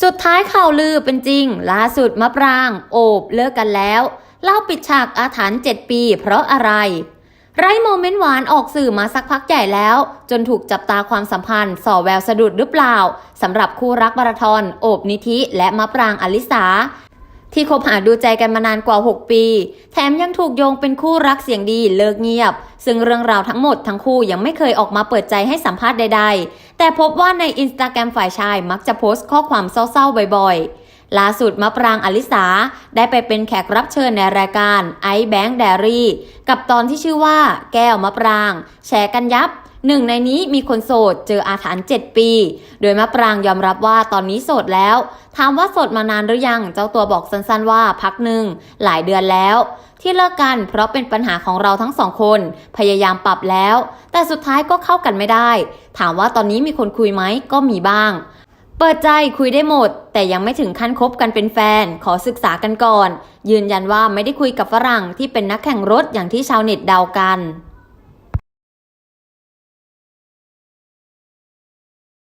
สุดท้ายข่าวลือเป็นจริง ล่าสุดมะปราง โอบเลิกกันแล้ว เล่าปิดฉากอาถรรพ์7ปี เพราะอะไร ไร้โมเมนต์หวานออกสื่อมาสักพักใหญ่แล้ว จนถูกจับตาความสัมพันธ์ส่อแววสะดุดหรือเปล่าสำหรับคู่รักมาราธอนโอบนิธิและมะปรางอลิสาที่คบหาดูใจกันมานานกว่า 6 ปี แถมยังถูกโยงเป็นคู่รักเสียงดีเลิกเงียบ ซึ่งเรื่องราวทั้งหมดทั้งคู่ยังไม่เคยออกมาเปิดใจให้สัมภาษณ์ใด แต่พบว่าในอินสตาแกรมฝ่ายชายมักจะโพสต์ข้อความเศร้าๆบ่อยๆ ล่าสุดมะปรางอลิสาได้ไปเป็นแขกรับเชิญในรายการไอแบงค์แดรี่กับตอนที่ชื่อว่า แก้วมะปราง แชร์กันยับหนึ่งในนี้มีคนโสดเจออาถรรพ์7ปี โดยมะปรางยอมรับว่าตอนนี้โสดแล้ว ถามว่าโสดมานานหรือยัง เจ้าตัวบอกสั้นๆว่าพักหนึ่งหลายเดือนแล้ว ที่เลิกกันเพราะเป็นปัญหาของเราทั้งสองคน พยายามปรับแล้ว แต่สุดท้ายก็เข้ากันไม่ได้ ถามว่าตอนนี้มีคนคุยไหมก็มีบ้าง เปิดใจคุยได้หมด แต่ยังไม่ถึงขั้นคบกันเป็นแฟน ขอศึกษากันก่อน ยืนยันว่าไม่ได้คุยกับฝรั่งที่เป็นนักแข่งรถอย่างที่ชาวเน็ตเดากัน